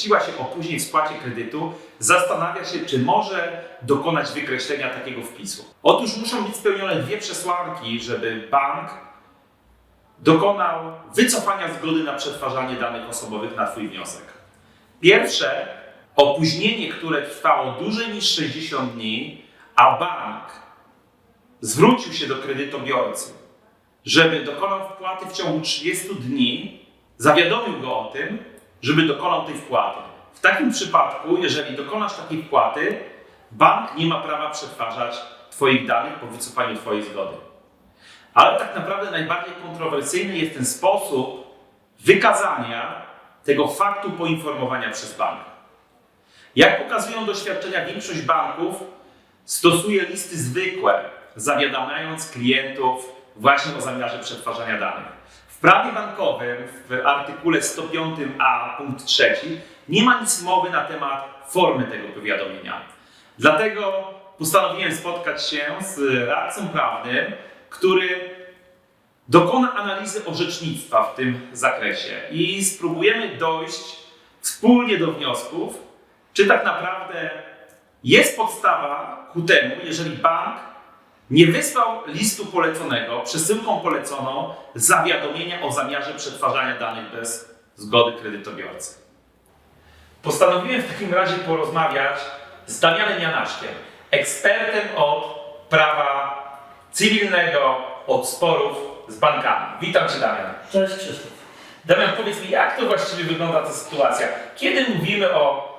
Dopuściła się opóźnień w spłacie kredytu, zastanawia się, czy może dokonać wykreślenia takiego wpisu. Otóż muszą być spełnione dwie przesłanki, żeby bank dokonał wycofania zgody na przetwarzanie danych osobowych na Twój wniosek. Pierwsze, opóźnienie, które trwało dłużej niż 60 dni, a bank zwrócił się do kredytobiorcy, żeby dokonał wpłaty w ciągu 30 dni, zawiadomił go o tym, żeby dokonał tej wpłaty. W takim przypadku, jeżeli dokonasz takiej wpłaty, bank nie ma prawa przetwarzać Twoich danych po wycofaniu Twojej zgody. Ale tak naprawdę najbardziej kontrowersyjny jest ten sposób wykazania tego faktu poinformowania przez bank. Jak pokazują doświadczenia, większość banków stosuje listy zwykłe, zawiadamiając klientów właśnie o zamiarze przetwarzania danych. W prawie bankowym, w artykule 105a punkt 3 nie ma nic mowy na temat formy tego powiadomienia. Dlatego postanowiłem spotkać się z radcą prawnym, który dokona analizy orzecznictwa w tym zakresie i spróbujemy dojść wspólnie do wniosków, czy tak naprawdę jest podstawa ku temu, jeżeli bank nie wysłał listu poleconego, przesyłką poleconą zawiadomienia o zamiarze przetwarzania danych bez zgody kredytobiorcy. Postanowiłem w takim razie porozmawiać z Damianem Janaszkiem, ekspertem od prawa cywilnego, od sporów z bankami. Witam Cię Damian. Cześć Krzysztof. Damian, powiedz mi, jak to właściwie wygląda ta sytuacja? Kiedy mówimy o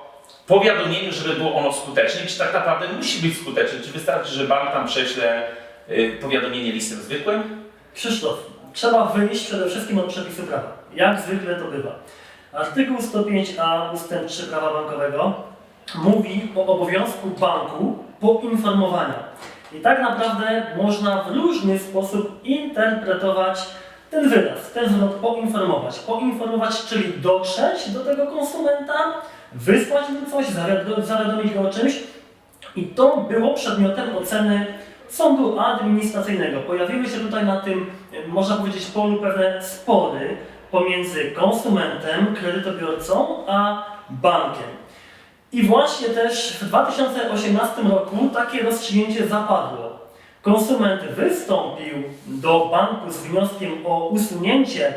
powiadomieniu, żeby było ono skuteczne, czy tak naprawdę musi być skuteczne? Czy wystarczy, że bank tam prześle y, powiadomienie listem zwykłym? Krzysztof, trzeba wyjść przede wszystkim od przepisu prawa. Jak zwykle to bywa. Artykuł 105a ust. 3 prawa bankowego mówi o obowiązku banku poinformowania. I tak naprawdę można w różny sposób interpretować ten wyraz, ten zwrot poinformować. Poinformować, czyli dotrzeć do tego konsumenta, wysłać mu coś, zawiado- zawiadomić go o czymś. I to było przedmiotem oceny sądu administracyjnego. Pojawiły się tutaj na tym, można powiedzieć, polu pewne spory pomiędzy konsumentem, kredytobiorcą, a bankiem. I właśnie też w 2018 roku takie rozstrzygnięcie zapadło. Konsument wystąpił do banku z wnioskiem o usunięcie,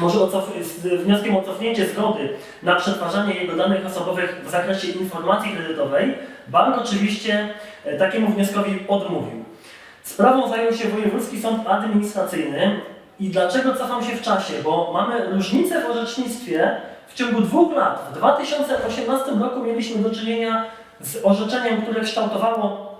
może z wnioskiem o cofnięcie zgody na przetwarzanie jego danych osobowych w zakresie informacji kredytowej. Bank oczywiście e, takiemu wnioskowi odmówił. Sprawą zajął się Wojewódzki Sąd Administracyjny. I dlaczego cofam się w czasie? Bo mamy różnicę w orzecznictwie w ciągu dwóch lat. W 2018 roku mieliśmy do czynienia z orzeczeniem, które kształtowało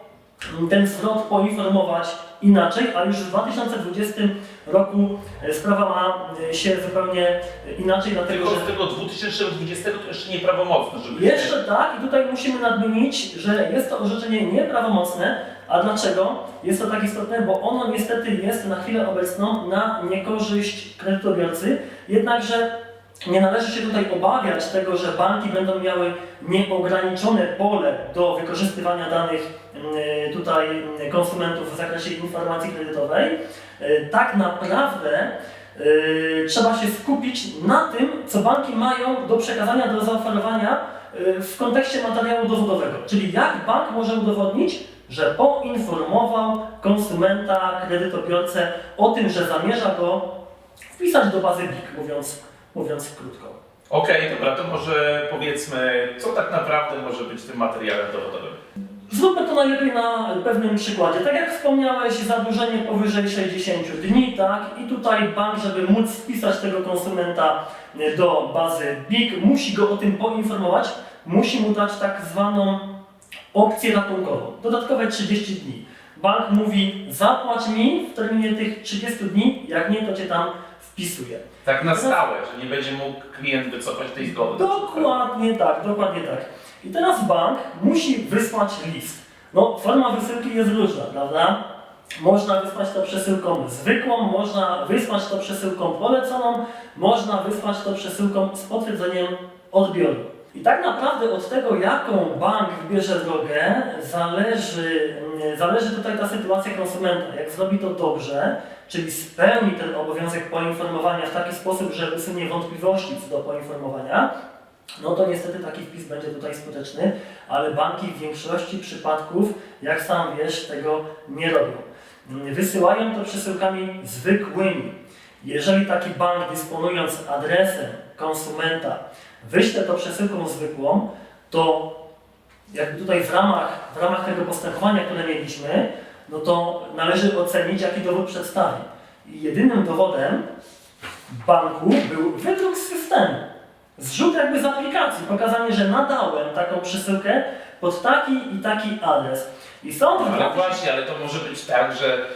ten zwrot poinformować inaczej, a już w 2020 roku e, sprawa ma e, się zupełnie e, inaczej, dlatego Tylko że... z tego 2020 to jeszcze nieprawomocne, żeby... Jeszcze tak, i tutaj musimy nadmienić, że jest to orzeczenie nieprawomocne. A dlaczego jest to tak istotne? Bo ono niestety jest na chwilę obecną na niekorzyść kredytobiorcy, jednakże nie należy się tutaj obawiać tego, że banki będą miały nieograniczone pole do wykorzystywania danych mm, tutaj mm, konsumentów w zakresie informacji kredytowej. E, Tak naprawdę Yy, trzeba się skupić na tym, co banki mają do przekazania, do zaoferowania yy, w kontekście materiału dowodowego. Czyli jak bank może udowodnić, że poinformował konsumenta, kredytobiorcę o tym, że zamierza go wpisać do bazy BIK, mówiąc, mówiąc krótko. Okej, dobra, to może powiedzmy, co tak naprawdę może być tym materiałem dowodowym. Zróbmy to najlepiej na pewnym przykładzie. Tak jak wspomniałeś, zadłużenie powyżej 60 dni, tak? I tutaj bank, żeby móc wpisać tego konsumenta do bazy BIG, musi go o tym poinformować, musi mu dać tak zwaną opcję ratunkową, dodatkowe 30 dni. Bank mówi, zapłać mi w terminie tych 30 dni, jak nie, to cię tam wpisuję. Tak na stałe, że nie będzie mógł klient wycofać tej zgody. Dokładnie tak, dokładnie tak. I teraz bank musi wysłać list. No, forma wysyłki jest różna, prawda? Można wysłać to przesyłką zwykłą, można wysłać to przesyłką poleconą, można wysłać to przesyłką z potwierdzeniem odbioru. I tak naprawdę od tego, jaką bank wybierze drogę, zależy, mm, zależy tutaj ta sytuacja konsumenta. Jak zrobi to dobrze, czyli spełni ten obowiązek poinformowania w taki sposób, że usunie wątpliwości co do poinformowania, no to niestety taki wpis będzie tutaj skuteczny, ale banki w większości przypadków, jak sam wiesz, tego nie robią. Mm, Wysyłają to przesyłkami zwykłymi. Jeżeli taki bank dysponując adresem konsumenta wyśle to przesyłką zwykłą, to jakby tutaj w ramach, w ramach tego postępowania, które mieliśmy, no to należy ocenić, jaki dowód przedstawi. I jedynym dowodem banku był wydruk z systemu. Zrzut jakby z aplikacji, pokazanie, że nadałem taką przesyłkę pod taki i taki adres. I sąd w Ale właśnie, ale to może być tak, że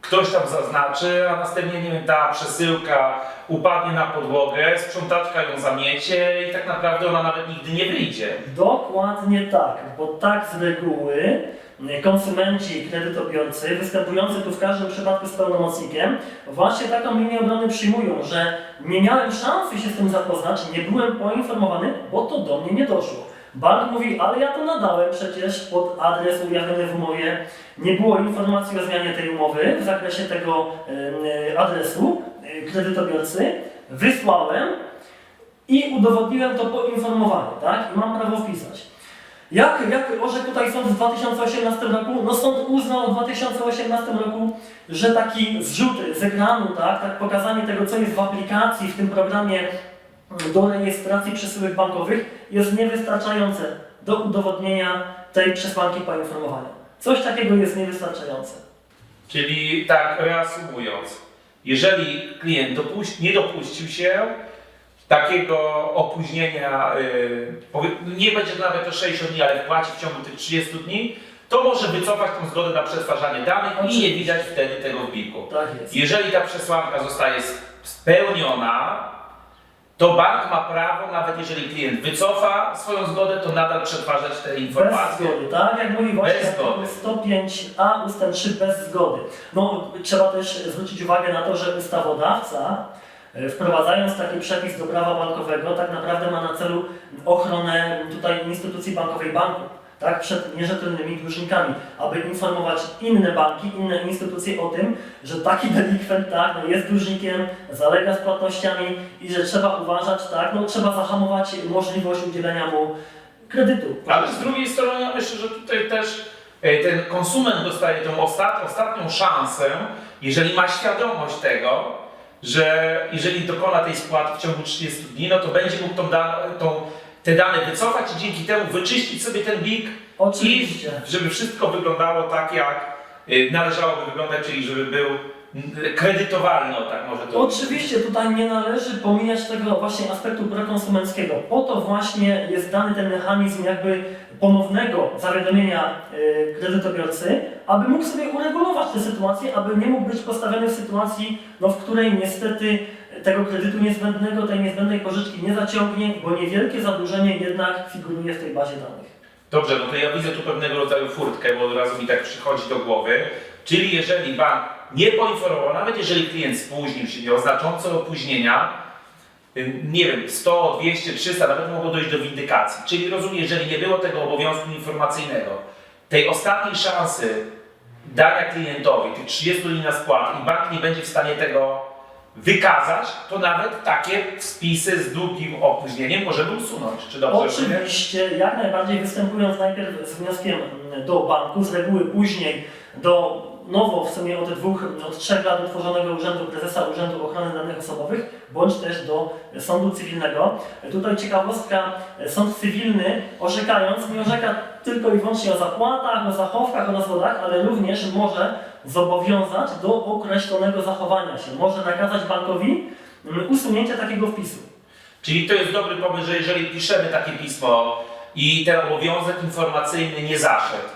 ktoś tam zaznaczy, a następnie, nie wiem, ta przesyłka upadnie na podłogę, sprzątaczka ją zamiecie i tak naprawdę ona nawet nigdy nie wyjdzie. Dokładnie tak, bo tak z reguły konsumenci i kredytobiorcy, występujący tu w każdym przypadku z pełnomocnikiem, właśnie taką linię obrony przyjmują, że nie miałem szansy się z tym zapoznać, nie byłem poinformowany, bo to do mnie nie doszło. Bank mówi, ale ja to nadałem przecież pod adres ujawniony w umowie. Nie było informacji o zmianie tej umowy w zakresie tego e, adresu e, kredytobiorcy. Wysłałem i udowodniłem to poinformowanie, tak? I mam prawo wpisać. Jak, jak orzekł tutaj sąd w 2018 roku? No sąd uznał w 2018 roku, że taki zrzut z ekranu, tak, tak pokazanie tego, co jest w aplikacji, w tym programie mm, do rejestracji przesyłek bankowych jest niewystarczające do udowodnienia tej przesłanki poinformowania. Coś takiego jest niewystarczające. Czyli tak reasumując, jeżeli klient dopuś- nie dopuścił się takiego opóźnienia, yy, nie będzie to nawet to 60 dni, ale wpłaci w ciągu tych 30 dni, to może wycofać tą zgodę na przetwarzanie danych i nie widać wtedy tego w pliku. Tak jest. Jeżeli ta przesłanka zostaje spełniona, to bank ma prawo, nawet jeżeli klient wycofa swoją zgodę, to nadal przetwarzać te Bez informacje. zgody, tak? Jak mówi właśnie Bez artykuł zgody. 105a ustęp 3 bez zgody. No, trzeba też zwrócić uwagę na to, że ustawodawca e, wprowadzając taki przepis do prawa bankowego tak naprawdę ma na celu ochronę tutaj instytucji bankowej banku. Tak, przed nierzetelnymi dłużnikami, aby informować inne banki, inne instytucje o tym, że taki delikwent tak, no jest dłużnikiem, zalega z płatnościami i że trzeba uważać, tak, no trzeba zahamować możliwość udzielenia mu kredytu. Ale z drugiej strony ja myślę, że tutaj też e, ten konsument dostaje tą ostat, ostatnią szansę, jeżeli ma świadomość tego, że jeżeli dokona tej spłaty w ciągu 30 dni, no to będzie mógł tą tą, te dane wycofać i dzięki temu wyczyścić sobie ten big Oczywiście. i żeby wszystko wyglądało tak, jak y, należałoby wyglądać, czyli żeby był mm, kredytowalny, o tak może to Oczywiście tutaj nie należy pomijać tego właśnie aspektu prokonsumenckiego. Po to właśnie jest dany ten mechanizm jakby ponownego zawiadomienia y, kredytobiorcy, aby mógł sobie uregulować tę sytuację, aby nie mógł być postawiony w sytuacji, no, w której niestety tego kredytu niezbędnego, tej niezbędnej pożyczki nie zaciągnie, bo niewielkie zadłużenie jednak figuruje w tej bazie danych. Dobrze, no to ja widzę tu pewnego rodzaju furtkę, bo od razu mi tak przychodzi do głowy. Czyli jeżeli bank nie poinformował, nawet jeżeli klient spóźnił się, miał znaczące opóźnienia, nie wiem, 100, 200, 300, nawet mogło dojść do windykacji. Czyli rozumiem, jeżeli nie było tego obowiązku informacyjnego, tej ostatniej szansy dania klientowi tych 30 dni na spłatę i bank nie będzie w stanie tego wykazać, to nawet takie wpisy z długim opóźnieniem możemy usunąć. Czy dobrze? Oczywiście, jak najbardziej występując najpierw z wnioskiem do banku, z reguły później do nowo w sumie od dwóch, od trzech lat utworzonego Urzędu Prezesa Urzędu Ochrony Danych Osobowych, bądź też do sądu cywilnego. Tutaj ciekawostka, sąd cywilny orzekając nie orzeka tylko i wyłącznie o zapłatach, o zachowkach, o rozwodach, ale również może zobowiązać do określonego zachowania się. Może nakazać bankowi mm, usunięcie takiego wpisu. Czyli to jest dobry pomysł, że jeżeli piszemy takie pismo i ten obowiązek informacyjny nie zaszedł,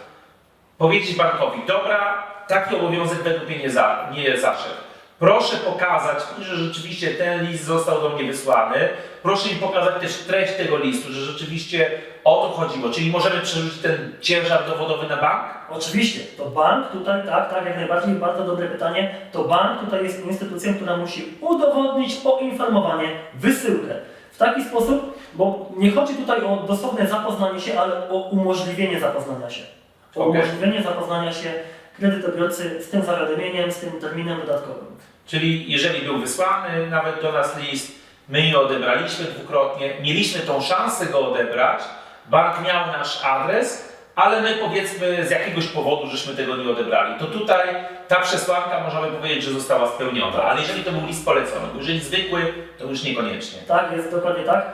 powiedzieć bankowi, dobra, taki obowiązek według mnie nie, za, nie zaszedł. Proszę pokazać, że rzeczywiście ten list został do mnie wysłany. Proszę mi pokazać też treść tego listu, że rzeczywiście o to chodziło. Czyli możemy przerzucić ten ciężar dowodowy na bank? Oczywiście, to bank tutaj, tak, tak, jak najbardziej, bardzo dobre pytanie. To bank tutaj jest instytucją, która musi udowodnić poinformowanie, wysyłkę. W taki sposób, bo nie chodzi tutaj o dosłowne zapoznanie się, ale o umożliwienie zapoznania się. O Okej. umożliwienie zapoznania się kredytobiorcy z tym zawiadomieniem, z tym terminem dodatkowym. Czyli jeżeli był wysłany nawet do nas list, my nie odebraliśmy dwukrotnie, mieliśmy tą szansę go odebrać, bank miał nasz adres, ale my powiedzmy z jakiegoś powodu, żeśmy tego nie odebrali, to tutaj ta przesłanka możemy powiedzieć, że została spełniona, ale jeżeli to był list polecony, bo jeżeli zwykły, to już niekoniecznie. Tak, jest dokładnie tak.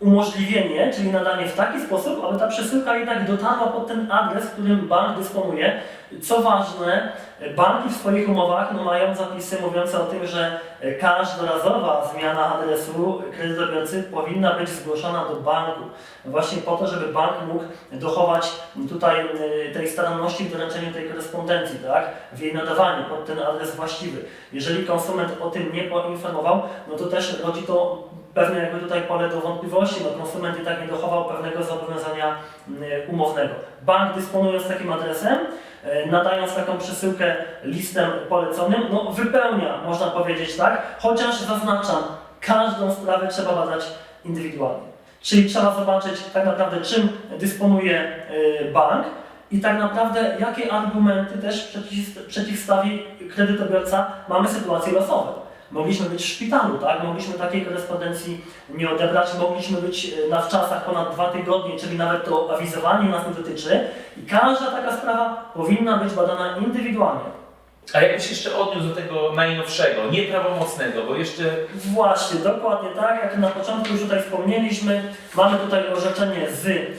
Umożliwienie, czyli nadanie w taki sposób, aby ta przesyłka jednak dotarła pod ten adres, którym bank dysponuje. Co ważne, banki w swoich umowach no, mają zapisy mówiące o tym, że każdorazowa zmiana adresu kredytobiorcy powinna być zgłoszona do banku. Właśnie po to, żeby bank mógł dochować tutaj y, tej staranności w doręczeniu tej korespondencji, tak? w jej nadawaniu pod ten adres właściwy. Jeżeli konsument o tym nie poinformował, no to też rodzi to pewne jakby tutaj pole do wątpliwości, no konsument i tak nie dochował pewnego zobowiązania y, umownego. Bank dysponując takim adresem, nadając taką przesyłkę listem poleconym, no wypełnia, można powiedzieć tak, chociaż zaznaczam, każdą sprawę trzeba badać indywidualnie. Czyli trzeba zobaczyć tak naprawdę czym dysponuje y, bank i tak naprawdę jakie argumenty też przeciw, przeciwstawi kredytobiorca. Mamy sytuacje losowe. Mogliśmy być w szpitalu, tak? Mogliśmy takiej korespondencji nie odebrać, mogliśmy być e, na wczasach ponad dwa tygodnie, czyli nawet to awizowanie nas nie dotyczy. I każda taka sprawa powinna być badana indywidualnie. A jakbyś jeszcze odniósł do tego najnowszego, nieprawomocnego, bo jeszcze Właśnie, dokładnie tak, jak na początku już tutaj wspomnieliśmy, mamy tutaj orzeczenie z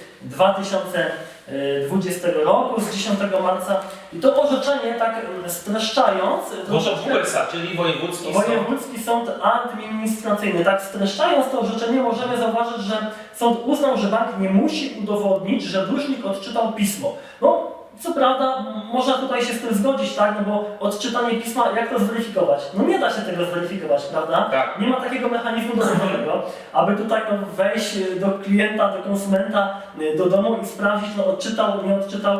2020 roku, z 10 marca i to orzeczenie tak streszczając, Może WSA, czyli Wojewódzki Sąd. Wojewódzki Sąd Administracyjny. Tak streszczając to orzeczenie możemy zauważyć, że sąd uznał, że bank nie musi udowodnić, że dłużnik odczytał pismo. No, co prawda, można tutaj się z tym zgodzić, tak, no bo odczytanie pisma, jak to zweryfikować? No nie da się tego zweryfikować, prawda? Tak. Nie ma takiego mechanizmu dowodowego, aby tutaj no, wejść y, do klienta, do konsumenta, y, do domu i sprawdzić, no odczytał, nie odczytał.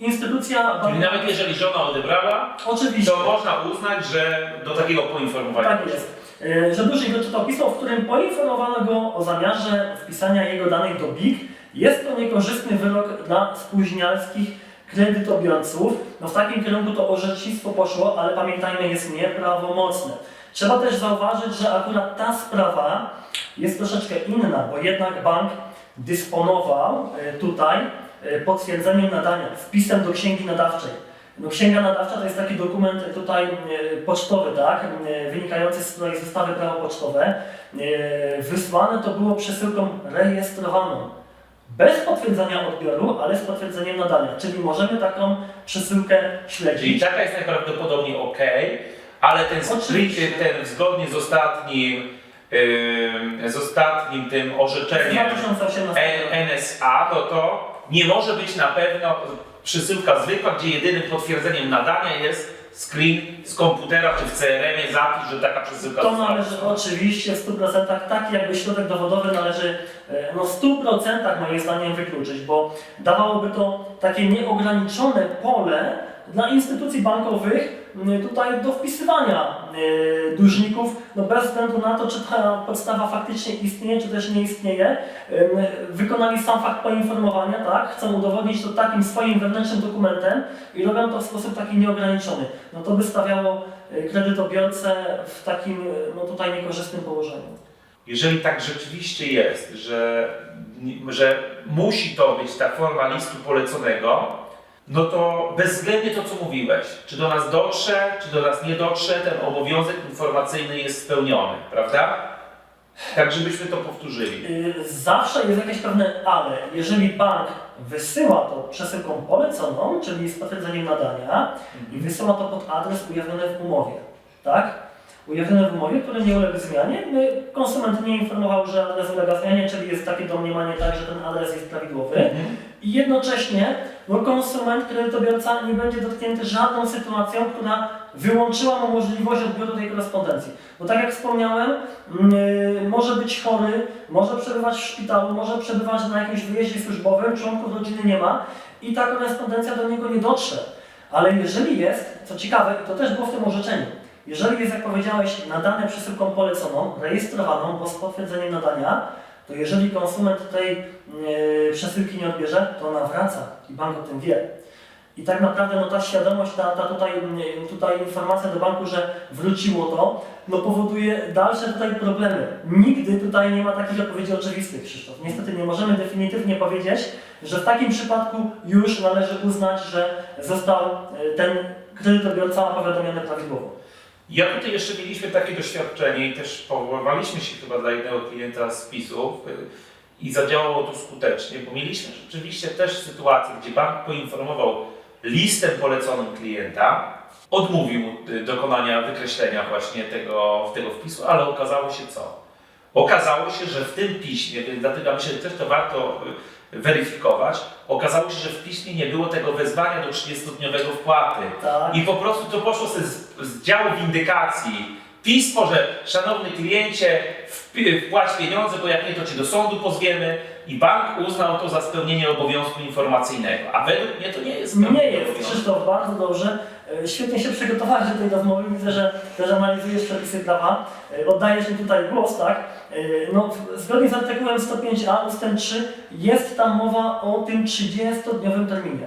Instytucja Czyli nawet jeżeli żona odebrała, Oczywiście. to można uznać, że do takiego poinformowania Tak jest. E, Że dłużnik doczytał pismo, w którym poinformowano go o zamiarze wpisania jego danych do BIG. Jest to niekorzystny wyrok dla spóźnialskich kredytobiorców. No w takim kierunku to orzecznictwo poszło, ale pamiętajmy, jest nieprawomocne. Trzeba też zauważyć, że akurat ta sprawa jest troszeczkę inna, bo jednak bank dysponował e, tutaj e, potwierdzeniem nadania, wpisem do księgi nadawczej. No, księga nadawcza to jest taki dokument tutaj e, pocztowy, tak, wynikający z której zestawy prawo pocztowe. Wysłane to było przesyłką rejestrowaną. Bez potwierdzenia odbioru, ale z potwierdzeniem nadania. Czyli możemy taką przesyłkę Czyli śledzić. taka jest najprawdopodobniej ok, ale ten Oczywiście. split, ten zgodnie z ostatnim, ym, z ostatnim tym Z orzeczeniem 2018 roku. E- NSA, no to nie może być na pewno przesyłka zwykła, gdzie jedynym potwierdzeniem nadania jest screen z komputera czy w CRM-ie zapis, że taka przesyłka To została należy oczywiście w 100% taki jakby środek dowodowy należy e, no, w 100% moim zdaniem wykluczyć, bo dawałoby to takie nieograniczone pole dla instytucji bankowych tutaj do wpisywania e, dłużników, no bez względu na to, czy ta podstawa faktycznie istnieje, czy też nie istnieje. Em, Wykonali sam fakt poinformowania, tak? Chcą udowodnić to takim swoim wewnętrznym dokumentem i robią to w sposób taki nieograniczony. No to by stawiało kredytobiorcę w takim no tutaj niekorzystnym położeniu. Jeżeli tak rzeczywiście jest, że, że musi to być ta forma listu poleconego, no to bezwzględnie to, co mówiłeś, czy do nas dotrze, czy do nas nie dotrze, ten obowiązek informacyjny jest spełniony, prawda? Tak, żebyśmy to powtórzyli. Y, Zawsze jest jakieś pewne ale. Jeżeli bank wysyła to przesyłką poleconą, czyli z potwierdzeniem nadania i wysyła to pod adres ujawniony w umowie, tak? Ujawniony w umowie, który nie uległ zmianie. My, konsument nie informował, że adres ulega zmianie, czyli jest takie domniemanie tak, że ten adres jest prawidłowy. I jednocześnie no, konsument, kredytobiorca nie będzie dotknięty żadną sytuacją, która wyłączyła mu możliwość odbioru tej korespondencji. Bo tak jak wspomniałem, yy, może być chory, może przebywać w szpitalu, może przebywać na jakimś wyjeździe służbowym, członków rodziny nie ma i ta korespondencja do niego nie dotrze. Ale jeżeli jest, co ciekawe, to też było w tym orzeczeniu, jeżeli jest, jak powiedziałeś, nadane przesyłką poleconą, rejestrowaną, bo z potwierdzeniem nadania, to jeżeli konsument tej yy, przesyłki nie odbierze, to ona wraca i bank o tym wie. I tak naprawdę no, ta świadomość, ta, ta tutaj, tutaj informacja do banku, że wróciło to, no powoduje dalsze tutaj problemy. Nigdy tutaj nie ma takich odpowiedzi oczywistych, Krzysztof. Niestety nie możemy definitywnie powiedzieć, że w takim przypadku już należy uznać, że został yy, ten kredytobiorca powiadomiony prawidłowo. Ja tutaj jeszcze mieliśmy takie doświadczenie i też powoływaliśmy się chyba dla jednego klienta z PiSów y, i zadziałało to skutecznie, bo mieliśmy rzeczywiście też sytuację, gdzie bank poinformował listem poleconym klienta, odmówił y, dokonania wykreślenia właśnie tego, tego wpisu, ale okazało się co? Okazało się, że w tym piśmie, więc dlatego myślę, że też to warto y, weryfikować, okazało się, że w piśmie nie było tego wezwania do 30-dniowego wpłaty. Tak. I po prostu to poszło sobie z, z działu windykacji. Pismo, że szanowny kliencie, wp- wpłać pieniądze, bo jak nie, to cię do sądu pozwiemy. I bank uznał to za spełnienie obowiązku informacyjnego. A według mnie to nie jest Nie jest. Krzysztof, bardzo dobrze. E, Świetnie się przygotowałeś do tej rozmowy. Widzę, że też analizujesz przepisy prawa. E, Oddajesz mi tutaj głos, tak? E, No, zgodnie z artykułem 105a ust. 3 jest tam mowa o tym 30-dniowym terminie.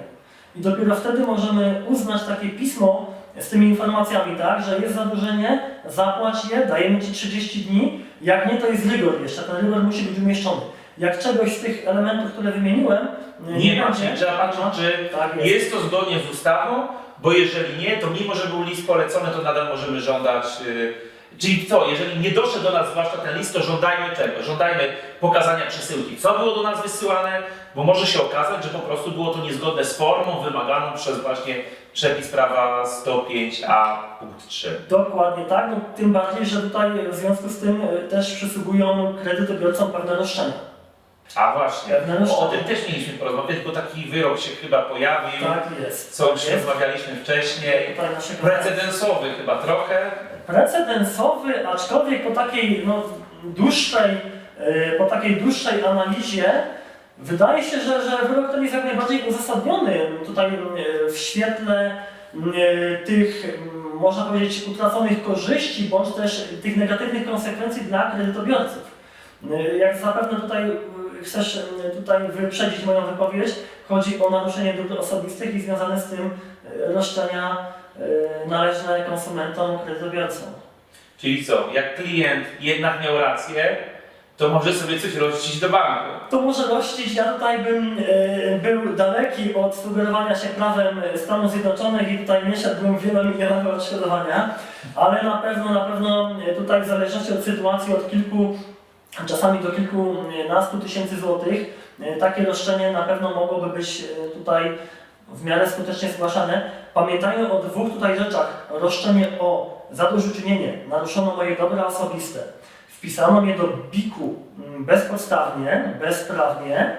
I dopiero wtedy możemy uznać takie pismo z tymi informacjami, tak, że jest zadłużenie, zapłać je, dajemy Ci 30 dni. Jak nie, to jest rygor jeszcze. Ten rygor musi być umieszczony. Jak czegoś z tych elementów, które wymieniłem, e, Nie ma, będzie, trzeba patrzeć, czy tak jest. jest to zgodnie z ustawą, bo jeżeli nie, to mimo, że był list polecony, to nadal możemy żądać. y, Czyli co, jeżeli nie doszedł do nas zwłaszcza ten list, to żądajmy czego? Żądajmy pokazania przesyłki. Co było do nas wysyłane? Bo może się okazać, że po prostu było to niezgodne z formą wymaganą przez właśnie przepis prawa 105a punkt 3. Dokładnie tak, no, tym bardziej, że tutaj w związku z tym e, też przysługują kredytobiorcom pewne roszczenia. A właśnie, Pewne o, tym też mieliśmy porozmawiać, bo taki wyrok się chyba pojawił, Tak jest. co już Tak jest. rozmawialiśmy wcześniej. Tutaj Precedensowy chyba trochę. precedensowy, aczkolwiek po takiej no, dłuższej, e, po takiej dłuższej analizie wydaje się, że, że wyrok ten jest jak najbardziej uzasadniony tutaj e, w świetle e, tych, można powiedzieć, utraconych korzyści, bądź też tych negatywnych konsekwencji dla kredytobiorców. Jak zapewne tutaj chcesz tutaj wyprzedzić moją wypowiedź, chodzi o naruszenie dóbr osobistych i związane z tym e, roszczenia e, należne konsumentom, kredytobiorcom. Czyli co, jak klient jednak miał rację, to może sobie coś rościć do banku. To może rościć, ja tutaj bym e, był daleki od sugerowania się prawem Stanów Zjednoczonych i tutaj nie szedłbym wielomilionowe odszkodowania, ale na pewno, na pewno e, tutaj w zależności od sytuacji od kilku, czasami do kilkunastu tysięcy złotych, e, takie roszczenie na pewno mogłoby być e, tutaj w miarę skutecznie zgłaszane. Pamiętajmy o dwóch tutaj rzeczach. Roszczenie o zadośćuczynienie, naruszono moje dobra osobiste. Wpisano mnie do BIK-u mm, bezpodstawnie, bezprawnie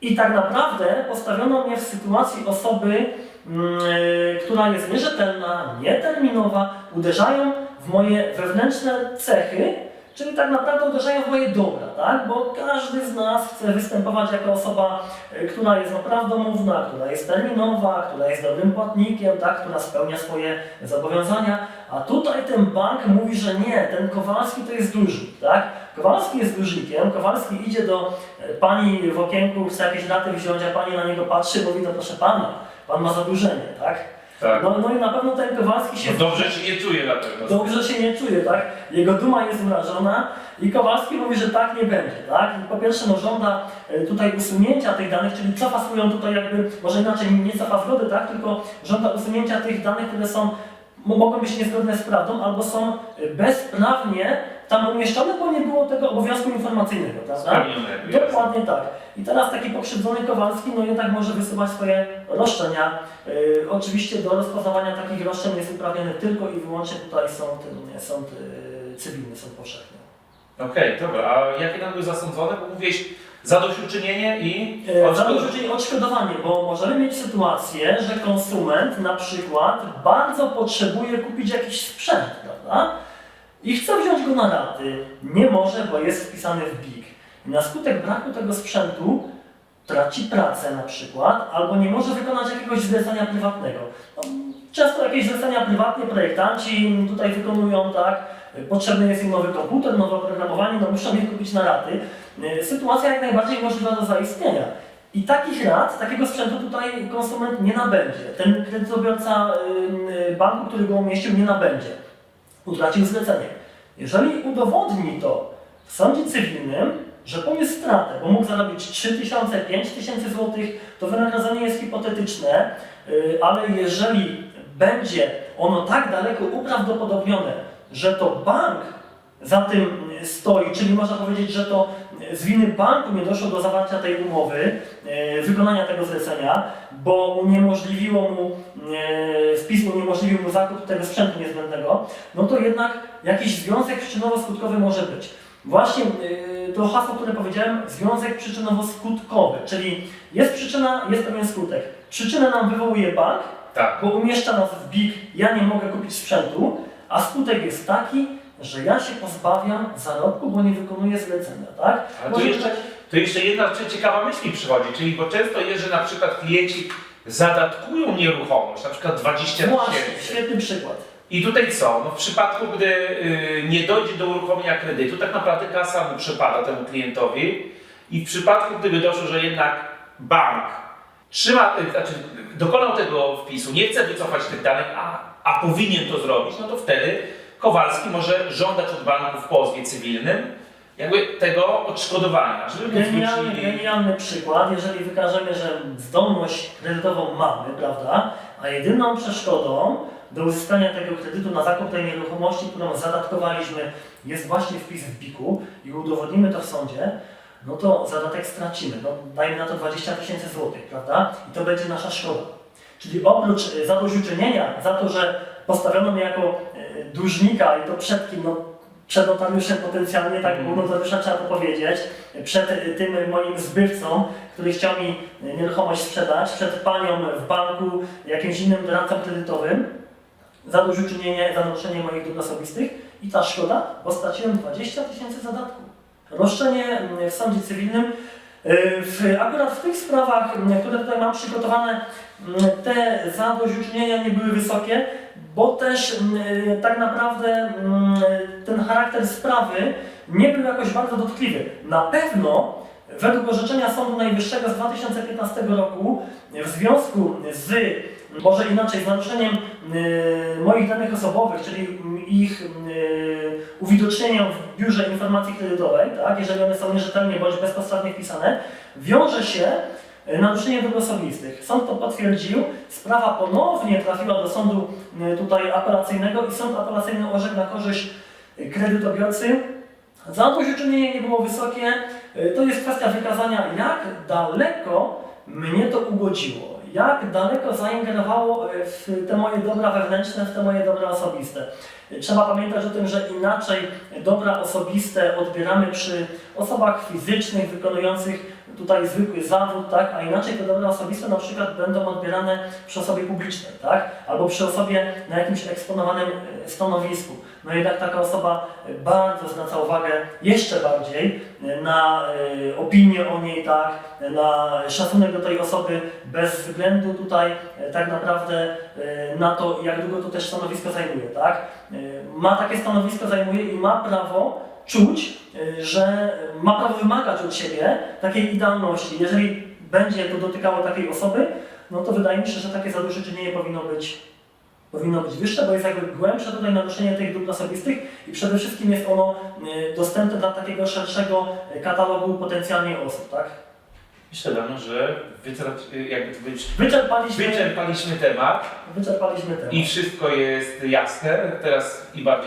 i tak naprawdę postawiono mnie w sytuacji osoby, mm, y, która jest nierzetelna, nieterminowa, uderzają w moje wewnętrzne cechy, czyli tak naprawdę uderzają w moje dobra, tak? Bo każdy z nas chce występować jako osoba, y, która jest prawdomówna, która jest terminowa, która jest dobrym płatnikiem, tak? Która spełnia swoje zobowiązania, a tutaj ten bank mówi, że nie, ten Kowalski to jest dłużnik, tak? Kowalski jest dłużnikiem, Kowalski idzie do e, pani w okienku, chce jakieś raty wziąć, a pani na niego patrzy, mówi, no proszę pana, pan ma zadłużenie, tak? Tak. No, no i na pewno ten Kowalski się No dobrze się nie czuje na pewno. dobrze się nie czuje, tak? Jego duma jest urażona i Kowalski mówi, że tak nie będzie, tak? Po pierwsze, no żąda e, tutaj usunięcia tych danych, czyli cofa swoją tutaj jakby, może inaczej nie cofa zgody, tak? Tylko żąda usunięcia tych danych, które są, mo- mogą być niezgodne z prawdą albo są e, bezprawnie tam umieszczone, bo nie było tego obowiązku informacyjnego, prawda? Dokładnie tak. I teraz taki pokrzywdzony Kowalski, no jednak może wysuwać swoje roszczenia. Yy, oczywiście do rozpoznawania takich roszczeń jest uprawniony tylko i wyłącznie tutaj sąd, yy, sąd yy, cywilny, sąd powszechny. Okej, dobra, a jakie tam były zasądzone? Bo mówiłeś zadośćuczynienie i Yy, odszkodowanie. Zadośćuczynienie odszkodowanie, bo możemy mieć sytuację, że konsument na przykład bardzo potrzebuje kupić jakiś sprzęt, prawda? I chce wziąć go na raty. Nie może, bo jest wpisany w BIG. Na skutek braku tego sprzętu traci pracę na przykład, albo nie może wykonać jakiegoś zlecenia prywatnego. No, często jakieś zlecenia prywatnie projektanci tutaj wykonują, tak, potrzebny jest im nowy komputer, nowe oprogramowanie, no muszą je kupić na raty. Y, Sytuacja jak najbardziej możliwa do zaistnienia. I takich rat, takiego sprzętu tutaj konsument nie nabędzie. Ten kredytobiorca y, banku, który go umieścił, nie nabędzie. Utracił zlecenie. Jeżeli udowodni to w sądzie cywilnym, że poniósł stratę, bo mógł zarobić 3 tysiące, 5 tysięcy złotych, to wynagrodzenie jest hipotetyczne, y, ale jeżeli będzie ono tak daleko uprawdopodobnione, że to bank za tym y, stoi, czyli można powiedzieć, że to z winy banku nie doszło do zawarcia tej umowy, y, wykonania tego zlecenia, bo uniemożliwiło mu, y, wpis uniemożliwił mu zakup tego sprzętu niezbędnego, no to jednak jakiś związek przyczynowo-skutkowy może być. Właśnie y, to hasło, które powiedziałem, związek przyczynowo-skutkowy, czyli jest przyczyna, jest pewien skutek. Przyczynę nam wywołuje bank, Tak. bo umieszcza nas w BIG, ja nie mogę kupić sprzętu, a skutek jest taki, że ja się pozbawiam zarobku, bo nie wykonuję zlecenia, tak? Ale to jeszcze, to jeszcze jedna rzecz ciekawa myśl mi przychodzi, czyli bo często jest, że na przykład klienci zadatkują nieruchomość, na przykład 20 Właśnie, tysięcy. świetny przykład. I tutaj co? No w przypadku, gdy y, nie dojdzie do uruchomienia kredytu, tak naprawdę kasa mu przepada temu klientowi. I w przypadku, gdyby doszło, że jednak bank trzyma, y, znaczy dokonał tego wpisu, nie chce wycofać tych danych, a, a powinien to zrobić, no to wtedy Kowalski może żądać od banku w pozwie cywilnym jakby tego odszkodowania, żeby Genialny, genialny przykład, jeżeli wykażemy, że zdolność kredytową mamy, prawda, a jedyną przeszkodą do uzyskania tego kredytu na zakup tej nieruchomości, którą zadatkowaliśmy, jest właśnie wpis w BIK-u i udowodnimy to w sądzie, no to zadatek stracimy. No, dajmy na to 20 tysięcy złotych, prawda? I to będzie nasza szkoda. Czyli oprócz e, zadośćuczynienia za to, że postawiono mnie jako e, dłużnika i to przed kim? No, przed notariuszem potencjalnie, tak, Mhm. u notariusza trzeba to powiedzieć, przed e, tym moim zbywcą, który chciał mi nieruchomość sprzedać, przed panią w banku, jakimś innym doradcą kredytowym, za naruszenie moich dóbr osobistych i ta szkoda, bo straciłem 20 tysięcy zadatku. Roszczenie mm, w sądzie cywilnym. y, W, akurat w tych sprawach, które tutaj mam przygotowane, te zadośćuczynienia nie były wysokie, bo też mm, tak naprawdę mm, ten charakter sprawy nie był jakoś bardzo dotkliwy. Na pewno według orzeczenia Sądu Najwyższego z 2015 roku w związku z, może inaczej, z naruszeniem y, moich danych osobowych, czyli mm, ich uwidocznieniem w biurze informacji kredytowej, tak, jeżeli one są nierzetelnie bądź bezpodstawnie wpisane, wiąże się y, naruszenie dóbr osobistych. Sąd to potwierdził, sprawa ponownie trafiła do sądu y, tutaj apelacyjnego i sąd apelacyjny orzekł na korzyść y, kredytobiorcy. Zadośćuczynienie nie było wysokie. To jest kwestia wykazania, jak daleko mnie to ugodziło, jak daleko zaingerowało w te moje dobra wewnętrzne, w te moje dobra osobiste. Trzeba pamiętać o tym, że inaczej dobra osobiste odbieramy przy osobach fizycznych wykonujących tutaj zwykły zawód, tak? a inaczej te dobra osobiste na przykład będą odbierane przy osobie publicznej, tak? albo przy osobie na jakimś eksponowanym y, stanowisku. No jednak taka osoba y, bardzo zwraca uwagę, jeszcze bardziej, y, na opinię o niej, tak, na szacunek do tej osoby, bez względu tutaj tak naprawdę na to, jak długo to też stanowisko zajmuje, tak. Ma takie stanowisko, zajmuje i ma prawo czuć, y, że ma prawo wymagać od siebie takiej idealności. Jeżeli będzie to dotykało takiej osoby, no to wydaje mi się, że takie zadośćuczynienie powinno być powinno być wyższe, bo jest jakby głębsze tutaj naruszenie tych dóbr osobistych i przede wszystkim jest ono y, dostępne dla takiego szerszego y, katalogu potencjalnie osób, tak? Myślę, Damian, że Wyczerpaliśmy, wyczerpaliśmy temat wyczerpaliśmy temat. i wszystko jest jasne. Teraz i bardziej